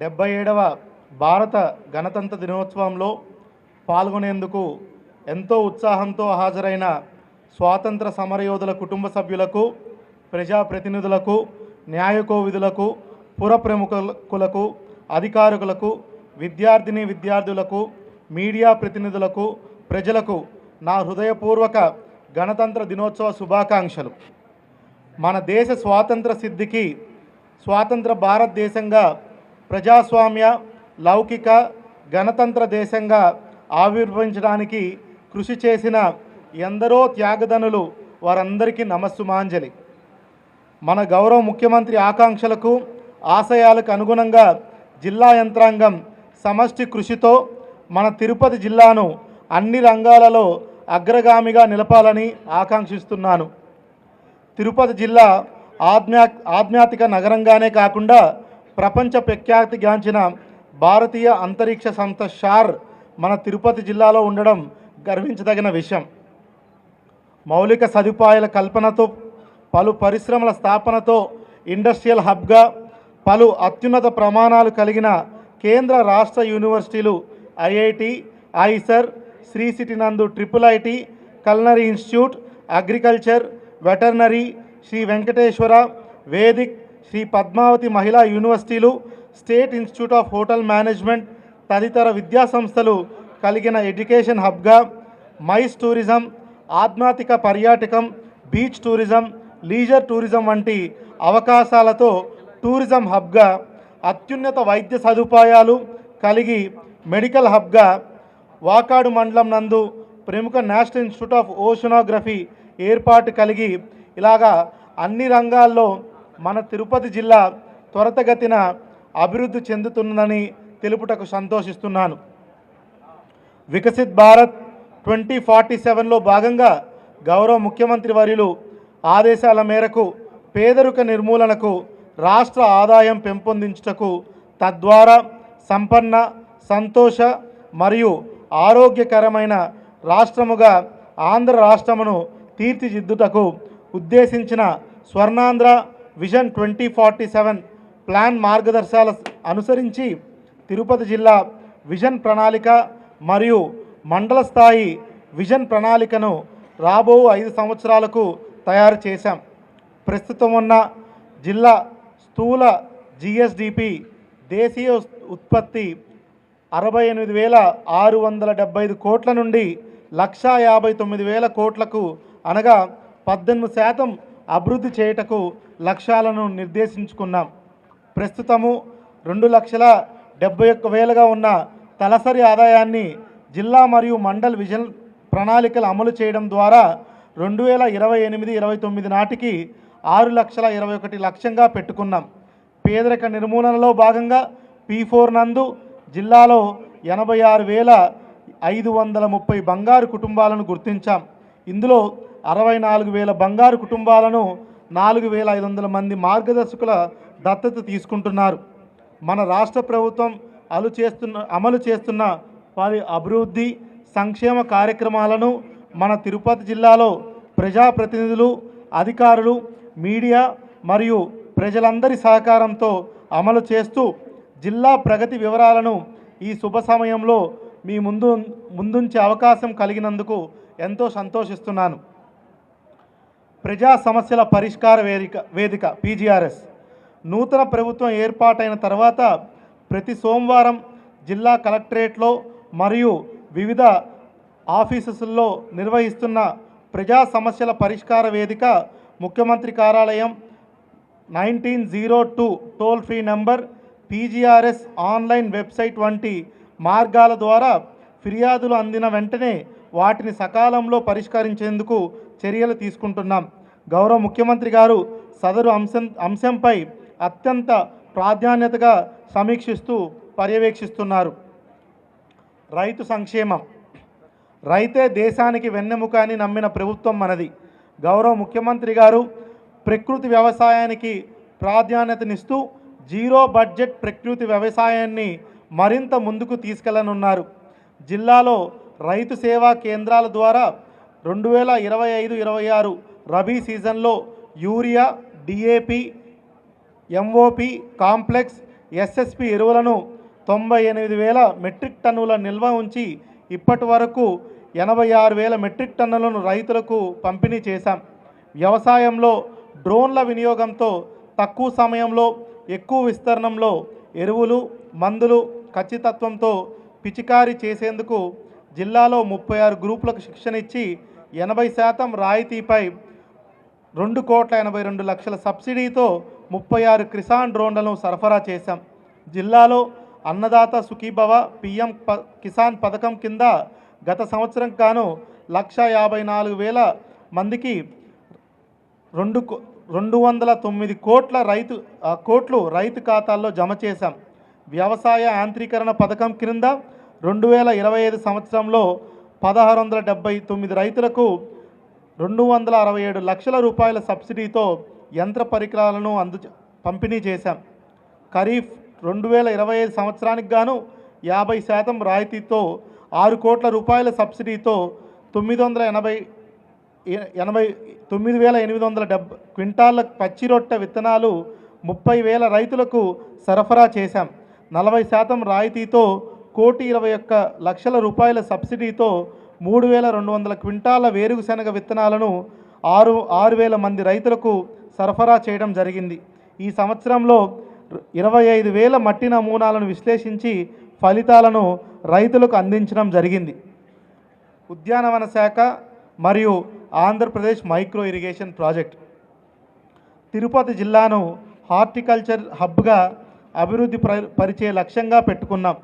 డెబ్బై ఏడవ భారత గణతంత్ర దినోత్సవంలో పాల్గొనేందుకు ఎంతో ఉత్సాహంతో హాజరైన స్వాతంత్ర సమరయోధుల కుటుంబ సభ్యులకు ప్రజాప్రతినిధులకు న్యాయకోవిధులకు పుర ప్రముఖులకు అధికారులకు విద్యార్థిని విద్యార్థులకు మీడియా ప్రతినిధులకు ప్రజలకు నా హృదయపూర్వక గణతంత్ర దినోత్సవ శుభాకాంక్షలు. మన దేశ స్వాతంత్ర సిద్ధికి స్వాతంత్ర భారతదేశంగా ప్రజాస్వామ్య లౌకిక గణతంత్ర దేశంగా ఆవిర్భవించడానికి కృషి చేసిన ఎందరో త్యాగదనులు వారందరికీ నమస్సుమాంజలి. మన గౌరవ ముఖ్యమంత్రి ఆకాంక్షలకు ఆశయాలకు అనుగుణంగా జిల్లా యంత్రాంగం సమష్టి కృషితో మన తిరుపతి జిల్లాను అన్ని రంగాలలో అగ్రగామిగా నిలపాలని ఆకాంక్షిస్తున్నాను. తిరుపతి జిల్లా ఆధ్యా ఆధ్యాత్మిక నగరంగానే కాకుండా ప్రపంచ ప్రఖ్యాతిగాంచిన భారతీయ అంతరిక్ష సంస్థ షార్ మన తిరుపతి జిల్లాలో ఉండడం గర్వించదగిన విషయం. మౌలిక సదుపాయాల కల్పనతో పలు పరిశ్రమల స్థాపనతో ఇండస్ట్రియల్ హబ్గా పలు అత్యున్నత ప్రమాణాలు కలిగిన కేంద్ర రాష్ట్ర యూనివర్సిటీలు ఐఐటి ఐసర్ శ్రీ సిటీ నందు triple IT culinary institute agriculture veterinary Sri Venkateswara Vedic Sri Padmavathi Mahila యూనివర్సిటీలు state institute of hotel management తదితర విద్యా సంస్థలు కలిగిన ఎడ్యుకేషన్ హబ్గా మైస్ టూరిజం ఆధ్యాత్మిక పర్యాటకం బీచ్ టూరిజం లీజర్ టూరిజం వంటి అవకాశాలతో టూరిజం హబ్గా అత్యున్నత వైద్య సదుపాయాలు కలిగి మెడికల్ హబ్గా వాకాడు మండలం నందు ప్రముఖ నేషనల్ ఇన్స్టిట్యూట్ ఆఫ్ ఓషనోగ్రఫీ ఏర్పాటు కలిగి ఇలాగా అన్ని రంగాల్లో మన తిరుపతి జిల్లా త్వరతగతిన అభివృద్ధి చెందుతుందని తెలుపుటకు సంతోషిస్తున్నాను. వికసిత్ భారత్ ట్వంటీ ఫార్టీ సెవెన్లో భాగంగా గౌరవ ముఖ్యమంత్రి వర్యులు ఆదేశాల మేరకు పేదరిక నిర్మూలనకు రాష్ట్ర ఆదాయం పెంపొందించుటకు తద్వారా సంపన్న సంతోష మరియు ఆరోగ్యకరమైన రాష్ట్రముగా ఆంధ్ర రాష్ట్రమును తీర్చిదిద్దుటకు ఉద్దేశించిన Swarnandhra vision twenty forty seven plan మార్గదర్శాల అనుసరించి తిరుపతి జిల్లా విజన్ ప్రణాళిక మరియు మండల స్థాయి విజన్ ప్రణాళికను రాబో ఐదు సంవత్సరాలకు తయారు చేశాం. ప్రస్తుతం ఉన్న జిల్లా స్థూల జిఎస్డిపి దేశీయ ఉత్పత్తి అరవై ఎనిమిది వేల ఆరు వందల డెబ్బై ఐదు కోట్ల నుండి లక్షా యాభై తొమ్మిది వేల కోట్లకు అనగా పద్దెనిమిది శాతం అభివృద్ధి చేయుటకు లక్ష్యాలను నిర్దేశించుకున్నాం. ప్రస్తుతము రెండు లక్షల డెబ్బై ఒక్క వేలుగా ఉన్న తలసరి ఆదాయాన్ని జిల్లా మరియు మండల్ విజన్ ప్రణాళికలు అమలు చేయడం ద్వారా రెండు వేల ఇరవై ఎనిమిది ఇరవై తొమ్మిది నాటికి ఆరు లక్షల ఇరవై ఒకటి లక్ష్యంగా పెట్టుకున్నాం. పేదరిక నిర్మూలనలో భాగంగా పీ ఫోర్ నందు జిల్లాలో ఎనభై ఆరు వేల ఐదు వందల ముప్పై బంగారు కుటుంబాలను గుర్తించాం. ఇందులో అరవై నాలుగు వేల బంగారు కుటుంబాలను నాలుగు వేల ఐదు వందల మంది మార్గదర్శకుల దత్తత తీసుకుంటున్నారు. మన రాష్ట్ర ప్రభుత్వం అలు చేస్తున్న అమలు చేస్తున్న వారి అభివృద్ధి సంక్షేమ కార్యక్రమాలను మన తిరుపతి జిల్లాలో ప్రజాప్రతినిధులు అధికారులు మీడియా మరియు ప్రజలందరి సహకారంతో అమలు చేస్తూ జిల్లా ప్రగతి వివరాలను ఈ శుభ సమయంలో మీ ముందు ముందుంచే అవకాశం కలిగినందుకు ఎంతో సంతోషిస్తున్నాను. ప్రజా సమస్యల పరిష్కార వేదిక వేదిక పీజీఆర్ఎస్. నూతన ప్రభుత్వం ఏర్పాటైన తర్వాత ప్రతి సోమవారం జిల్లా కలెక్టరేట్లో మరియు వివిధ ఆఫీసెస్లో నిర్వహిస్తున్న ప్రజా సమస్యల పరిష్కార వేదిక ముఖ్యమంత్రి కార్యాలయం nineteen zero two toll free number PGRS online website వంటి మార్గాల ద్వారా ఫిర్యాదులు అందిన వెంటనే వాటిని సకాలంలో పరిష్కరించేందుకు చర్యలు తీసుకుంటున్నాం. గౌరవ ముఖ్యమంత్రి గారు సదరు అంశం అంశంపై అత్యంత ప్రాధాన్యతగా సమీక్షిస్తూ పర్యవేక్షిస్తున్నారు. రైతు సంక్షేమం. రైతే దేశానికి వెన్నెముక అని నమ్మిన ప్రభుత్వం మనది. గౌరవ ముఖ్యమంత్రి గారు ప్రకృతి వ్యవసాయానికి ప్రాధాన్యతనిస్తూ జీరో బడ్జెట్ ప్రకృతి వ్యవసాయాన్ని మరింత ముందుకు తీసుకెళ్ళనున్నారు. జిల్లాలో రైతు సేవా కేంద్రాల ద్వారా రెండు వేల ఇరవై ఐదు ఇరవై ఆరు రబీ సీజన్లో urea DAP MOP complex SSP ఎరువులను తొంభై ఎనిమిది వేల మెట్రిక్ టన్నుల నిల్వ ఉంచి ఇప్పటి వరకు ఎనభై ఆరు వేల మెట్రిక్ టన్నులను రైతులకు పంపిణీ చేశాం. వ్యవసాయంలో డ్రోన్ల వినియోగంతో తక్కువ సమయంలో ఎక్కువ విస్తరణంలో ఎరువులు మందులు ఖచ్చితత్వంతో పిచికారీ చేసేందుకు జిల్లాలో ముప్పై ఆరు గ్రూపులకు శిక్షణ ఇచ్చి ఎనభై శాతం రాయితీపై రెండు కోట్ల ఎనభై రెండు లక్షల సబ్సిడీతో ముప్పై ఆరు కిసాన్ డ్రోన్లను సరఫరా చేశాం. జిల్లాలో అన్నదాత సుఖీభవ పిఎం ప కిసాన్ పథకం కింద గత సంవత్సరం గాను లక్ష యాభై నాలుగు వేల మందికి రెండు కో- రెండు వందల తొమ్మిది కోట్ల రైతు కోట్లు రైతు ఖాతాల్లో జమ చేశాం. వ్యవసాయ యాంత్రీకరణ పథకం క్రింద రెండు వేల ఇరవై ఐదు సంవత్సరంలో పదహారు వందల డెబ్బై తొమ్మిది రైతులకు రెండు వందల అరవై ఏడు లక్షల రూపాయల సబ్సిడీతో యంత్ర పరికరాలను అందు పంపిణీ చేశాం. ఖరీఫ్ రెండు వేల ఇరవై ఐదు సంవత్సరానికి గాను యాభై శాతం రాయితీతో ఆరు కోట్ల రూపాయల సబ్సిడీతో తొమ్మిది వందల ఎనభై ఎనభై తొమ్మిది వేల ఎనిమిది వందల డెబ్బై క్వింటాళ్ళ పచ్చి రొట్టె విత్తనాలు ముప్పై వేల రైతులకు సరఫరా చేశాం. నలభై శాతం రాయితీతో కోటి ఇరవై ఒక్క లక్షల రూపాయల సబ్సిడీతో మూడు వేల రెండు వందల క్వింటాల వేరుశనగ విత్తనాలను ఆరు ఆరు వేల మంది రైతులకు సరఫరా చేయడం జరిగింది. ఈ సంవత్సరంలో ఇరవై ఐదు వేల మట్టి నమూనాలను విశ్లేషించి ఫలితాలను రైతులకు అందించడం జరిగింది. ఉద్యానవన శాఖ మరియు Andhra Pradesh micro irrigation project. Tirupati జిల్లాను హార్టికల్చర్ హబ్గా అభివృద్ధి పరి- పరిచే లక్ష్యంగా పెట్టుకున్నాం.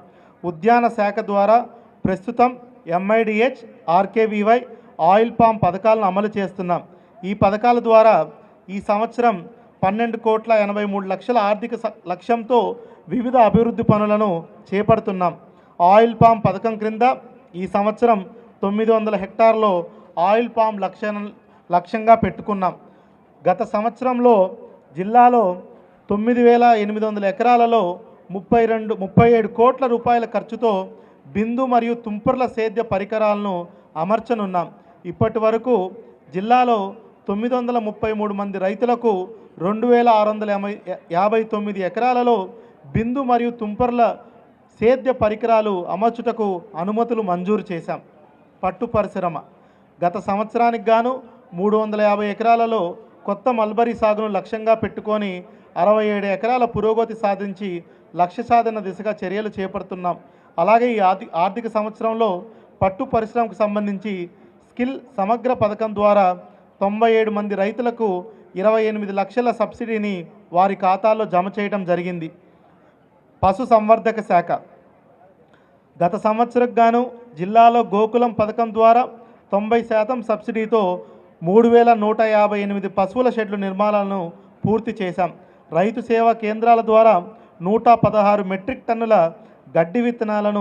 ఉద్యాన శాఖ ద్వారా ప్రస్తుతం ఎంఐడిహెచ్ ఆర్కేవివై ఆయిల్ పామ్ పథకాలను అమలు చేస్తున్నాం. ఈ పథకాల ద్వారా ఈ సంవత్సరం పన్నెండు కోట్ల ఎనభై మూడు లక్షల ఆర్థిక స- లక్ష్యంతో వివిధ అభివృద్ధి పనులను చేపడుతున్నాం. ఆయిల్ పామ్ పథకం క్రింద ఈ సంవత్సరం తొమ్మిది వందల హెక్టార్లో ఆయిల్ పామ్ లక్ష్యం లక్ష్యంగా పెట్టుకున్నాం. గత సంవత్సరంలో జిల్లాలో తొమ్మిది వేల ఎనిమిది వందల ఎకరాలలో ముప్పై రెండు ముప్పై ఏడు కోట్ల రూపాయల ఖర్చుతో బిందు మరియు తుంపర్ల సేద్య పరికరాలను అమర్చనున్నాం. ఇప్పటి వరకు జిల్లాలో తొమ్మిది వందల ముప్పై మూడు మంది రైతులకు రెండు వేల ఆరు వందల యాభై యాభై తొమ్మిది ఎకరాలలో బిందు మరియు తుంపర్ల సేద్య పరికరాలు అమర్చుటకు అనుమతులు మంజూరు చేశాం. పట్టు పరిశ్రమ. గత సంవత్సరానికి గాను మూడు వందల యాభై ఎకరాలలో కొత్త మల్బరీ సాగును లక్ష్యంగా పెట్టుకొని అరవై ఏడు ఎకరాల పురోగతి సాధించి లక్ష్య సాధన దిశగా చర్యలు చేపడుతున్నాం. అలాగే ఈ ఆర్థిక సంవత్సరంలో పట్టు పరిశ్రమకు సంబంధించి స్కిల్ సమగ్ర పథకం ద్వారా తొంభై ఏడు మంది రైతులకు ఇరవై ఎనిమిది లక్షల సబ్సిడీని వారి ఖాతాల్లో జమ చేయడం జరిగింది. పశు సంవర్ధక శాఖ. గత సంవత్సరం గాను జిల్లాలో గోకులం పథకం ద్వారా తొంభై శాతం సబ్సిడీతో మూడు వేల నూట యాభై ఎనిమిది పశువుల షెడ్లు నిర్మాణాలను పూర్తి చేశాం. రైతు సేవా కేంద్రాల ద్వారా నూట పదహారు మెట్రిక్ టన్నుల గడ్డి విత్తనాలను